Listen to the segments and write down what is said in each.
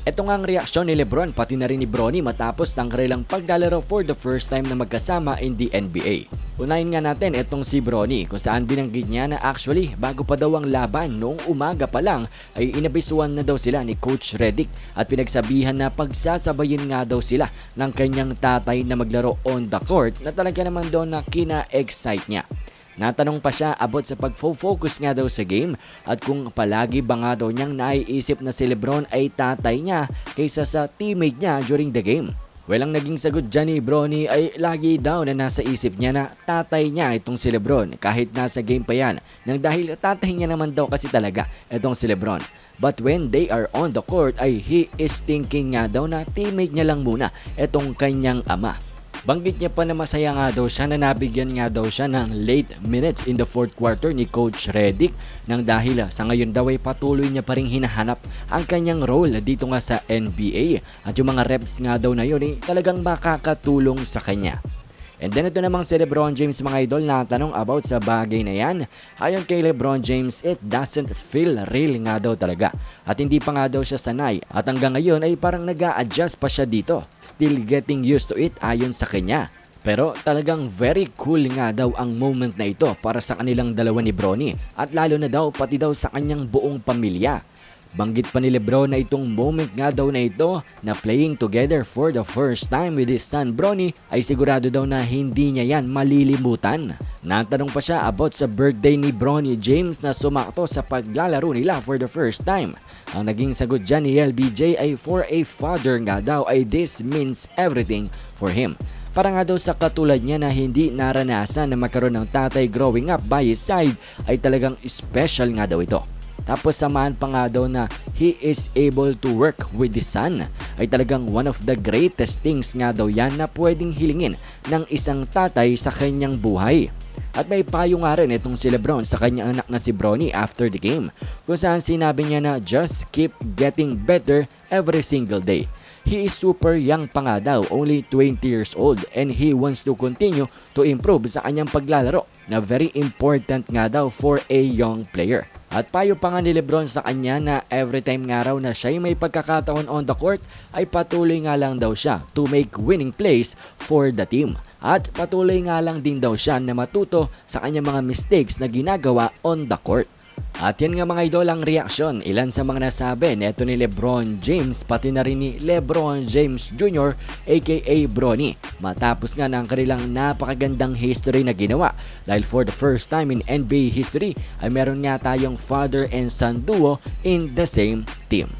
Ito nga ang reaksyon ni Lebron pati na rin ni Bronny matapos ng kanilang paglalaro for the first time na magkasama in the NBA. Unahin nga natin itong si Bronny kung saan binanggit niya na actually bago pa daw ang laban noong umaga pa lang ay inabisuan na daw sila ni Coach Redick at pinagsabihan na pagsasabayin nga daw sila ng kanyang tatay na maglaro on the court na talaga naman daw na kina-excite niya. Natanong pa siya about sa pag-focus nga daw sa game at kung palagi ba nga daw niyang naiisip na si Lebron ay tatay niya kaysa sa teammate niya during the game. Walang naging sagot dyan ni Bronny ay lagi daw na nasa isip niya na tatay niya itong si Lebron kahit nasa game pa yan nang dahil tatay niya naman daw kasi talaga itong si Lebron. But when they are on the court ay he is thinking nga daw na teammate niya lang muna itong kanyang ama. Banggit niya pa na masaya nga daw siya na nabigyan nga daw siya ng late minutes in the fourth quarter ni Coach Redick nang dahil sa ngayon daw ay patuloy niya pa rin hinahanap ang kanyang role dito nga sa NBA at yung mga reps nga daw na yun ay talagang makakatulong sa kanya. And then ito namang si Lebron James mga idol na tanong about sa bagay na yan. Ayon kay Lebron James, it doesn't feel real nga daw talaga. At hindi pa nga daw siya sanay. At hanggang ngayon ay parang nag adjust pa siya dito. Still getting used to it ayon sa kanya. Pero talagang very cool nga daw ang moment na ito para sa kanilang dalawa ni Bronny at lalo na daw pati daw sa kanyang buong pamilya. Banggit pa ni Lebron na itong moment nga daw na ito na playing together for the first time with his son Bronny ay sigurado daw na hindi niya yan malilimutan. Natanong pa siya about sa birthday ni Bronny James na sumakto sa paglalaro nila for the first time. Ang naging sagot dyan ni LBJ ay for a father nga daw ay this means everything for him. Para nga daw sa katulad niya na hindi naranasan na magkaroon ng tatay growing up by his side ay talagang special nga daw ito. Tapos samahan pa nga daw na he is able to work with the son ay talagang one of the greatest things nga daw yan na pwedeng hilingin ng isang tatay sa kanyang buhay. At may payo nga rin itong si Lebron sa kanyang anak na si Bronny after the game kung saan sinabi niya na just keep getting better every single day. He is super young pa nga daw, only 20 years old and he wants to continue to improve sa kanyang paglalaro na very important nga daw for a young player. At payo pa nga ni Lebron sa kanya na every time nga raw na siya may pagkakataon on the court ay patuloy nga lang daw siya to make winning plays for the team. At patuloy nga lang din daw siya na matuto sa kanyang mga mistakes na ginagawa on the court. At yan nga mga idol ang reaksyon ilan sa mga nasabi neto ni Lebron James pati na rin ni Lebron James Jr. aka Bronny matapos nga ng kanilang napakagandang history na ginawa dahil for the first time in NBA history ay meron nga tayong father and son duo in the same team.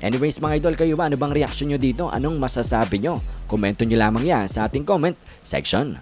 Anyways mga idol, kayo ba? Ano bang reaksyon nyo dito? Anong masasabi nyo? Komento nyo lamang yan sa ating comment section.